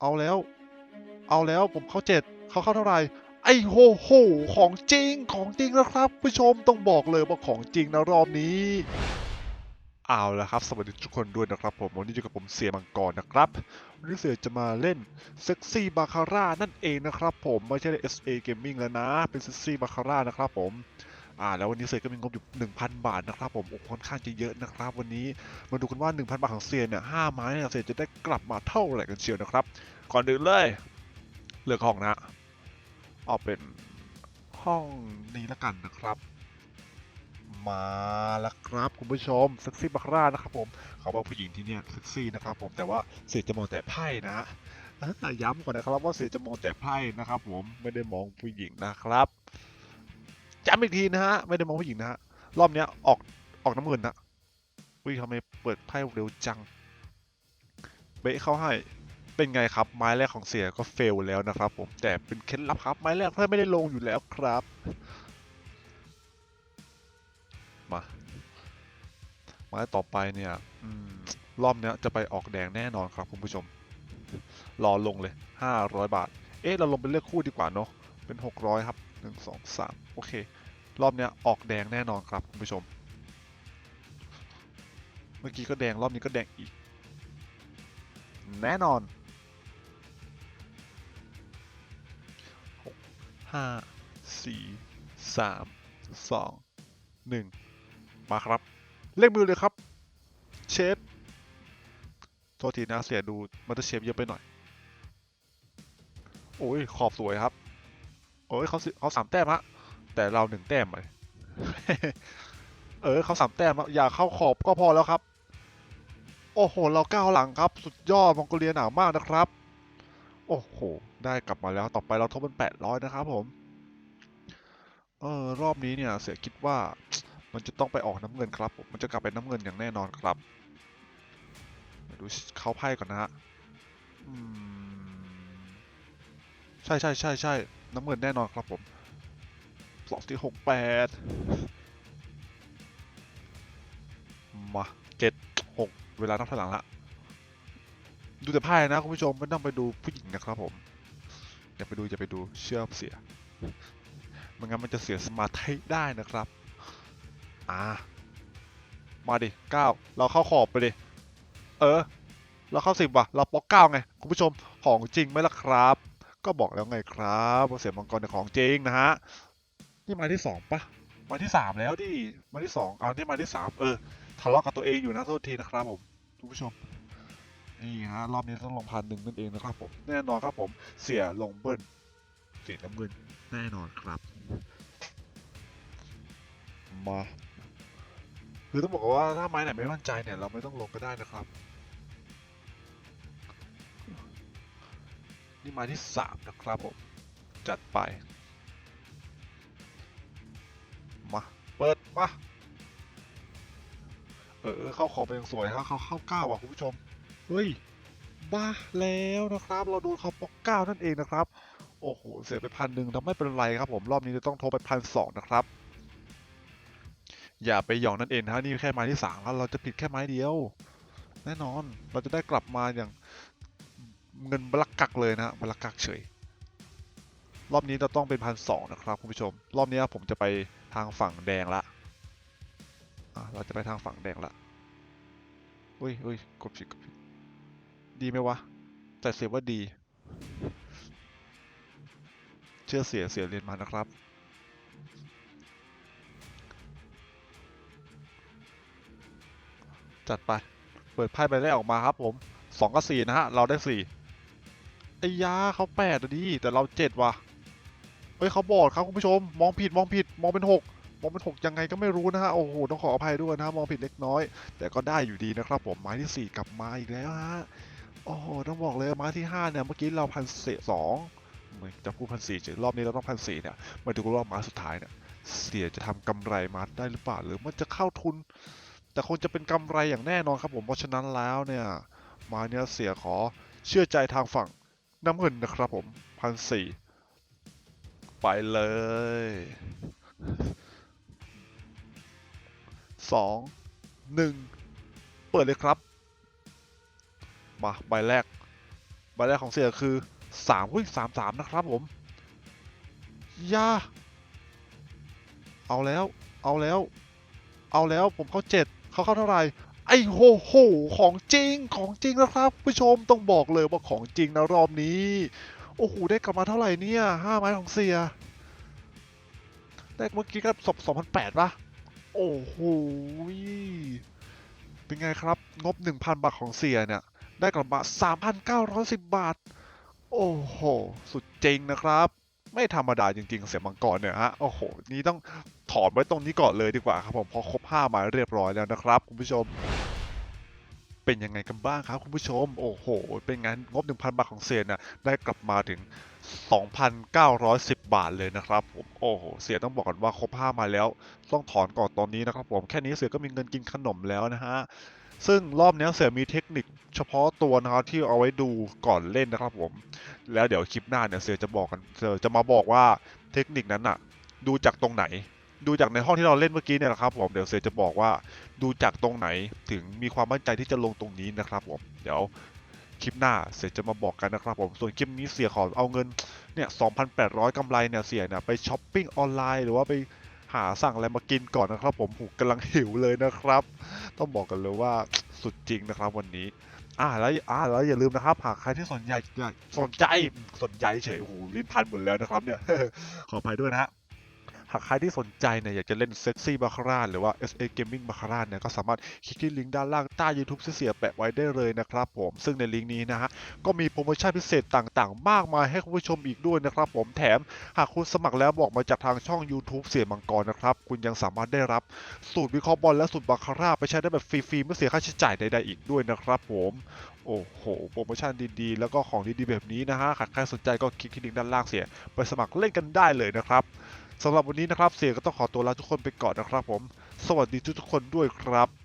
เอาแล้ว เอาแล้วผมเข้าเจ็ดเขาเข้าเท่าไหร่ไอ้โหโหของจริงของจริงนะครับ ผู้ชมต้องบอกเลยว่าของจริงนะรอบนี้เอาละครับ สวัสดีทุกคนด้วยนะครับผม วันนี้อยู่กับผมเสียมังกรนะครับ วันนี้เสียจะมาเล่นเซ็กซี่บาคาร่านั่นเองนะครับผม ไม่ใช่ SA Gaming แล้วนะ เป็นเซ็กซี่บาคาร่านะครับผม อ่าแล้ววันนี้เสียก็มีงบอยู่1,000 บาทนะครับผมโอ้ค่อนข้างจะเยอะนะครับวันนี้มาดูกันว่า 1,000 บาทของเสียเนี่ยห้าไม้เนี่ยเสียจะได้กลับมาเท่าไหร่กันเชียวนะครับ ก่อนอื่นเลยเลือกห้องนะเอาเป็นห้องนี้ละกันนะครับ มาแล้วครับคุณผู้ชมเซ็กซี่บาคาร่านะครับผมเขาบอกผู้หญิงที่เนี่ยเซ็กซี่นะครับผมแต่ว่าเสียจะมองแต่ไพ่นะอะย้ำก่อนนะครับว่าเสียจะมองแต่ไพ่นะครับ ผมไม่ได้มองผู้หญิงนะครับ ย้ำอีกทีนะฮะ ไม่ได้มองผู้หญิงนะฮะ รอบเนี้ยออกออกน้ำเงินนะอุ้ยทำไมเปิดไพ่เร็วจัง เบะเข้าให้เป็นไงครับ ไม้แรกของเสียก็เฟลแล้วนะครับผมแต่เป็นเคล็ดลับครับ ไม้แรกเพื่อไม่ได้ลงอยู่แล้วครับ มา ไม้ต่อไปเนี่ยอมรอบเนี้ยจะไปออกแดงแน่นอนครับคุณผู้ชม รอลงเลย 500 บาท เอ๊ะเราลงเป็นเลือกคู่ดีกว่าเนาะเป็น 600 ครับ 1 2 3โอเค รอบเนี้ยออกแดงแน่นอนครับคุณผู้ชม เมื่อกี้ก็แดงรอบนี้ก็แดงอีก แน่นอนห้าสี่สามสองหนึ่งมาครับ เลขมือเลยครับ เชฟโทษทีนะเสียดูมัตเตอร์เชฟเยอะไปหน่อย โอ้ย ขอบสวยครับ โอ้ยเขาเขาสามแต้มฮะแต่เราหนึ่งแต้มเลยเออเขาสามแต้มอย่าเข้าขอบก็พอแล้วครับ โอ้โห เราก้าวหลังครับ สุดยอดมองโกเลียหนาวมากนะครับ โอ้โห ได้กลับมาแล้วต่อไปเราทบเป็นแปดร้อยนะครับผม เออรอบนี้เนี่ยเสียคิดว่ามันจะต้องไปออกน้ำเงินครับ มันจะกลับไปน้ำเงินอย่างแน่นอนครับดูเข้าไพ่ก่อนนะฮะอืมใช่ใช่ใช่ใช่ น้ำเงินแน่นอนครับผมสองที่หกแปดมาเจ็ดหกเวลานับถอยหลังละดูแต่ไพ่นะคุณผู้ชมไม่ต้องไปดูผู้หญิงนะครับผมอย่าไปดูอย่าไปดูเชื่อเสียไม่งั้นมันจะเสียสมาธิได้นะครับอ่ามาดิเก้าเราเข้าขอบไปดิเออ เราเข้าสิบว่ะ เราป๊อกเก้าไง คุณผู้ชมของจริงไหมล่ะครับ ก็บอกแล้วไงครับว่าเสียงมังกรเนี่ยของจริงนะฮะนี่มาที่สองปะมาที่สามแล้วดิมาที่สองเอาที่มาที่สามเออทะเลาะกับตัวเองอยู่นะโทษทีนะครับผมคุณผู้ชมนี่ฮะรอบนี้ต้องลงพันหนึ่งนั่นเองนะครับผมแน่นอนครับผมเสียลงเบิ้ลเสียน้ำเงินแน่นอนครับมาคือต้องบอกว่าถ้าไม้ไหนไม่มั่นใจเนี่ยเราไม่ต้องลงก็ได้นะครับ นี่ม้ที่สามนะครับผม จัดไป มา เปิด มา เออ เข้าขอบไปยังสวยครับ เข้าเข้าเก้าว่ะคุณผู้ชม เฮ้ย บ้าแล้วนะครับ เราโดนเขาปอกเก้านั่นเองนะครับ โอ้โห เสียไปพันหนึ่งแต่ไม่เป็นไรครับผม รอบนี้จะต้องโทรไปพันสองนะครับ อย่าไปหยองนั่นเองนะฮะนี่แค่ไม้ที่สามแล้วเราจะผิดแค่ไม้เดียว แน่นอน เราจะได้กลับมาอย่าง เงินบลักกักเลยนะฮะบลักกักเฉย รอบนี้เราต้องเป็นพันสองนะครับคุณผู้ชม รอบนี้ผมจะไปทางฝั่งแดงละอะเราจะไปทางฝั่งแดงละอุ้ยอุ้ยกดผิดกดผิดดีไหมวะ แต่เสียว่าดี เชื่อเสียเสียเรียนมานะครับจัดไป เปิดไพ่ใบแรกออกมาครับผมสองกับสี่นะฮะ เราได้สี่ ไอ้ยาเขาแปดอะดิแต่เราเจ็ดว่ะเฮ้ยเขาบอดครับคุณผู้ชม มองผิดมองผิดมองเป็นหกมองเป็นหกยังไงก็ไม่รู้นะฮะโอ้โหต้องขออภัยด้วยนะมองผิดเล็กน้อย แต่ก็ได้อยู่ดีนะครับ ผมไม้ที่สี่กลับมาอีกแล้วฮะโอ้โหต้องบอกเลยไม้ที่ห้าเนี่ยเมื่อกี้เราพันเศษสองเหมือนจะพูดพันสี่เฉยรอบนี้เราต้องพันสี่เนี่ยมาดูรอบม้สุดท้ายเนี่ยเสียจะทำกำไรมาได้หรือเปล่าหรือมันจะเข้าทุน แต่คงจะเป็นกำไรอย่างแน่นอนครับผมเพราะฉะนั้นแล้วเนี่ยมาเนี่ยเสียขอเชื่อใจทางฝั่ง น้ำเงินนะครับผมพันสี่ไปเลยสองหนึ่งเปิดเลยครับ มาใบแรก ใบแรกของเสียคือสามวิ่งสามสามนะครับผมยาเอาแล้ว เอาแล้ว เอาแล้วผมเข้าเจ็ดเขาเข้าเท่าไหร่ ไอ้โหโหของจริงของจริงนะครับผู้ชมต้องบอกเลยว่าของจริงนะรอบนี้ โอ้โหได้กลับมาเท่าไหร่เนี่ยห้าไม้ของเสียได้เมื่อกี้ก็สอบสองพันแปดปะโอ้โหเป็นไงครับ งบ 1,000 บาทของเสียเนี่ย ได้กลับมา 3,910 บาท โอ้โห สุดจริงนะครับ ไม่ธรรมดาจริง ๆ เสียมังกรเนี่ยฮะ โอ้โห นี่ต้องถอนไว้ตรงนี้ก่อนเลยดีกว่าครับผม พอครบ 5 หมายเรียบร้อยแล้วนะครับ คุณผู้ชม เป็นยังไงกันบ้างครับคุณผู้ชม โอ้โห เป็นไงงบ 1,000 บาทของเสียเนี่ยได้กลับมาถึง 2,910 บาทเลยนะครับผมโอ้โห เสียต้องบอกก่อนว่าครบ5มาแล้ว ต้องถอนก่อนตอนนี้นะครับผม แค่นี้เสือก็มีเงินกินขนมแล้วนะฮะ ซึ่งรอบนี้เสือมีเทคนิคเฉพาะตัวนะครับที่เอาไว้ดูก่อนเล่นนะครับผม แล้วเดี๋ยวคลิปหน้าเนี่ยเสือจะบอกกันเสือจะมาบอกว่าเทคนิคนั้นอะดูจากตรงไหน ดูจากในห้องที่เราเล่นเมื่อกี้เนี่ยแหละครับผม เดี๋ยวเสือจะบอกว่า ดูจากตรงไหนถึงมีความมั่นใจที่จะลงตรงนี้นะครับผม เดี๋ยวคลิปหน้าเสือจะมาบอกกันนะครับผมส่วนคลิปนี้เสียขอเอาเงินเนี่ย 2,800 กำไรเนี่ยเสียเนี่ยไปช้อปปิ้งออนไลน์หรือว่าไปหาสั่งอะไรมากินก่อนนะครับ ผมหูกำลังหิวเลยนะครับ ต้องบอกกันเลยว่าสุดจริงนะครับวันนี้ อ่าแล้วอ่าแล้วอย่าลืมนะครับ หากใครที่สนใจสนใจสนใจเฉยโหลิ้นพันหมดแล้วนะครับเนี่ยขออภัยด้วยนะฮะ หากใครที่สนใจเนี่ยอยากจะเล่นเซ็กซี่บาคาร่าหรือว่า SA Gaming บาคาร่าเนี่ยก็สามารถคลิกที่ลิงก์ด้านล่างใต้ YouTube เสียแปะไว้ได้เลยนะครับผมซึ่งในลิงก์นี้นะฮะก็มีโปรโมชั่นพิเศษต่างๆ มากมายให้คุณผู้ชมอีกด้วยนะครับผมแถมหากคุณสมัครแล้วบอกมาจากทางช่อง YouTube เสียมังกรนะครับคุณยังสามารถได้รับสูตรวิเคราะห์บอลและสูตรบาคาร่าไปใช้ได้แบบฟรีๆไม่เสียค่าใช้จ่ายใดๆอีกด้วยนะครับผมโอ้โหโปรโมชั่นดีๆ แล้วก็ของดีๆแบบนี้นะฮะหากใครสนใจก็คลิกที่ลิงก์ด้านล่างเสีย ไปสมัครเล่นกันได้เลยนะครับ สำหรับวันนี้นะครับเสียก็ต้องขอตัวลาทุกคนไปก่อนนะครับผม สวัสดีทุกทุกคนด้วยครับ